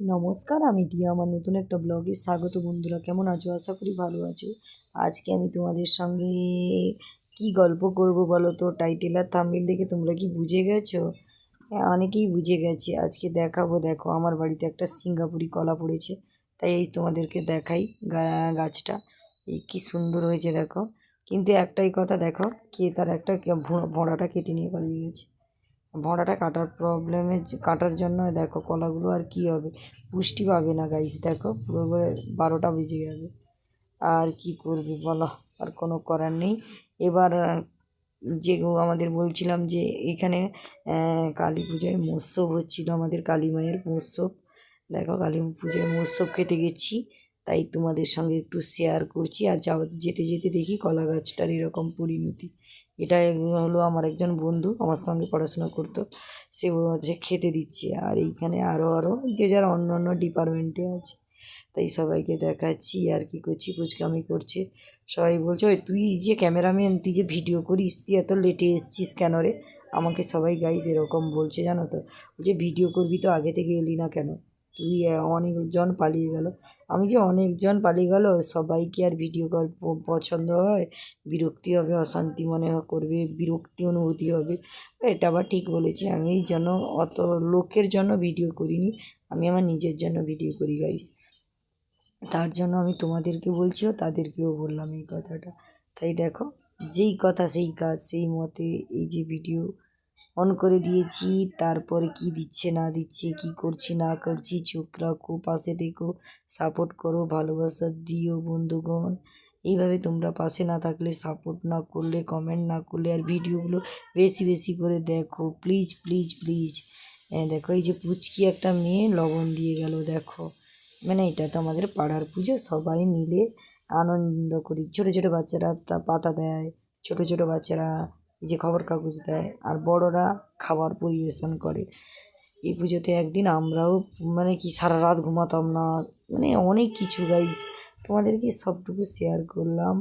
নমস্কার আমি টিয়া আমার নতুন একটা ব্লগে স্বাগত বন্ধুরা। কেমন আছো? আশা করি ভালো আছো। আজকে আমি তোমাদের সঙ্গে কি গল্প করব বলো তো? টাইটেল আর থাম্বনেল দেখে তোমরা কি বুঝে গেছো? হ্যাঁ, অনেকেই বুঝে গেছে। আজকে দেখাবো দেখো আমার বাড়িতে একটা সিঙ্গাপুরি কলা পড়েছে। তাই এই তোমাদেরকে দেখাই গাছটা। এই কি সুন্দর হয়েছে দেখো। কিন্তু একটাই কথা দেখো কে তার একটা ভোঁড়াটা কেটে নিয়ে পালিয়ে গেছে। ভোঁড়াটা কাটার প্রবলেমে কাটার জন্য দেখো কলাগুলো আর কি হবে? পুষ্টি পাবে না গাইস দেখো? পুরো বারোটা বেজে যাবে আর কি করবে বলো? আর কোনো করার নেই। এবার যে আমাদের বলছিলাম যে এখানে কালী পুজোয় মৎস্যব হচ্ছিল আমাদের কালী মায়ের মৎস্যব দেখো, কালী পুজোয় মৎস্যব খেতে গেছি। তাই তোমাদের সঙ্গে একটু শেয়ার করছি। আর যাও, যেতে যেতে দেখি কলা গাছটার এরকম পরিণতি। এটা হলো আমার একজন বন্ধু আমার সঙ্গে পড়াশোনা করতো। সে হচ্ছে খেতে দিচ্ছে। আর এইখানে আরও আরও যে যারা অন্য অন্য ডিপার্টমেন্টে আছে। তাই সবাইকে দেখাচ্ছি আর কি করছি কুচকামি করছে। সবাই বলছে, ওই তুই যে ক্যামেরাম্যান, তুই যে ভিডিও করিস, তুই এত লেটে এসছিস কেন রে? আমাকে সবাই গাইজ এরকম বলছে, জানো তো? বলছে, ভিডিও করবি তো আগে থেকে এলি না কেন? তুই অনেকজন পালিয়ে গেল। আমি যে অনেকজন পালিয়ে গেল, সবাইকে আর ভিডিও কল পছন্দ হয়, বিরক্তি হবে, অশান্তি মনে করবে, বিরক্তি অনুভূতি হবে, এটা আবার ঠিক বলেছি। আমি এই জন্য অত লোকের জন্য ভিডিও করিনি, আমি আমার নিজের জন্য ভিডিও করি গাইস তার জন্য আমি তোমাদেরকে বলছিও তাদেরকেও বললাম এই কথাটা। তাই দেখো, যেই কথা, সেই কাজ, সেই মতে এই যে ভিডিও অন করে দিয়েছি। তারপরে কি দিচ্ছে, না দিচ্ছে, কি করছি, না করছি, চোখ রাখো, পাশে দেখো সাপোর্ট করো, ভালোবাসা দিও বন্ধুগণ। এইভাবে তোমরা পাশে না থাকলে সাপোর্ট না করলে কমেন্ট না করলে, আর ভিডিওগুলো বেশি বেশি করে দেখো। প্লিজ প্লিজ প্লিজ দেখো, এই যে পুচকি একটা মেয়ে লবণ দিয়ে গেল, দেখো। মানে এটা তো আমাদের পাড়ার পুজো, সবাই মিলে আনন্দ করি। ছোটো ছোটো বাচ্চারা তা পাতা দেয়, ছোটো ছোটো বাচ্চারা যে খবর কাগজ দেয়, আর বড়রা খাবার পরিবেশন করে। এই পুজোতে একদিন আমরাও মানে কি, সারা রাত ঘুমাতাম না। মানে অনেক কিছু গাইস তোমাদেরকে সবটুকু শেয়ার করলাম।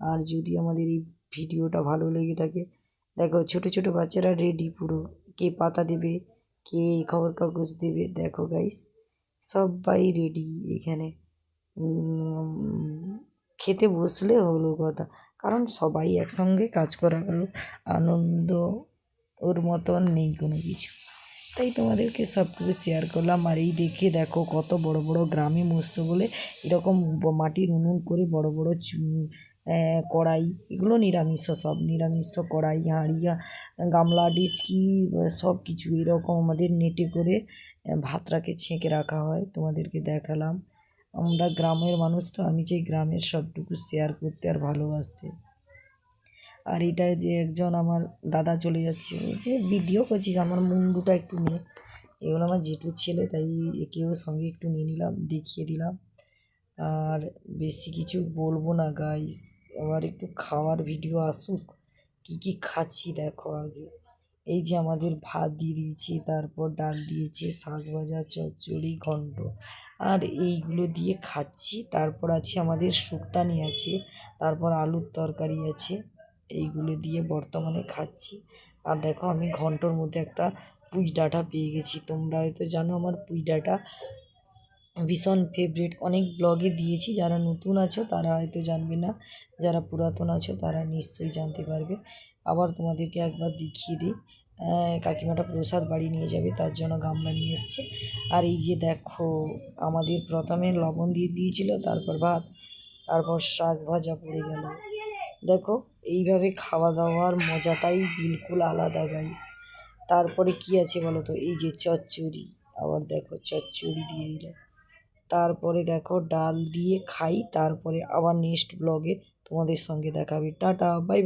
আর যদি আমাদের এই ভিডিওটা ভালো লেগে থাকে, দেখো ছোটো ছোটো বাচ্চারা রেডি পুরো। কে পাতা দেবে, কে খবর কাগজ দেবে, দেখো গাইস সবাই রেডি এখানে। খেতে বসলে হলো কথা। কারণ সবাই একসঙ্গে কাজ করার আনন্দ ওর মতন নেই কোনো কিছু। তাই তোমাদেরকে সব কিছু শেয়ার করলাম। আর এই দেখে দেখো কত বড় বড় গ্রামে মৎস্য বলে এরকম মাটির উনুন করে বড় বড় কড়াই এগুলো নিরামিষ, সব নিরামিষ কড়াই, হাঁড়িয়া, গামলা, ডেচকি, সব কিছু এরকম আমাদের নেটে করে ভাতটাকে ছেঁকে রাখা হয়। তোমাদেরকে দেখালাম। আমরা গ্রামের মানুষ তো আমি চাই গ্রামের সবটুকু শেয়ার করতে আর ভালোবাসতে। আর এটা যে একজন আমার দাদা চলে যাচ্ছে যে ভিডিও করছিস, আমার মুন্ডুটা একটু নিয়ে। এগুলো আমার জেঠুর ছেলে, তাই একেও সঙ্গে একটু নিয়ে নিলাম, দেখিয়ে দিলাম। আর বেশি কিছু বলব না গাইস আবার একটু খাওয়ার ভিডিও আসুক, কী কী খাচ্ছি দেখো আগে। এই যে আমাদের ভাত দিয়ে দিয়েছি, তারপর ডাল দিয়েছে, শাক ভাজা, চচ্চড়ি, ঘন্ট। আর এইগুলো দিয়ে খাচ্ছি। তারপর আছে আমাদের শুক্তানি আছে, তারপর আলুর তরকারি আছে, এইগুলো দিয়ে বর্তমানে খাচ্ছি। আর দেখো আমি ঘন্টর মধ্যে একটা পুঁই ডাঁটা পেয়ে গেছি। তোমরা হয়তো জানো আমার পুঁই ডাঁটা ভীষণ ফেভারিট অনেক ব্লগে দিয়েছি, যারা নতুন আছো তারা হয়তো জানবে না, যারা পুরাতন আছো তারা নিশ্চয়ই জানতে পারবে। আবার তোমাদেরকে একবার দেখিয়ে দিই। কাকিমাটা প্রসাদ বাড়ি নিয়ে যাবে, তার জন্য গামলা নিয়ে এসছে। আর এই যে দেখো, আমাদের প্রথমে লবণ দিয়ে দিয়েছিল, তারপর ভাত, তারপর শাক ভাজা পড়ে গেল। দেখো, এইভাবে খাওয়া দাওয়ার মজাটাই বিলকুল আলাদা গাইস তারপরে কি আছে বলো তো? এই যে চচ্চড়ি, আবার দেখো চচ্চড়ি দিয়ে দিল। তারপরে দেখো ডাল দিয়ে খাই, তারপরে আবার নেক্সট ব্লগে তোমাদের সঙ্গে দেখাবে। Tata bye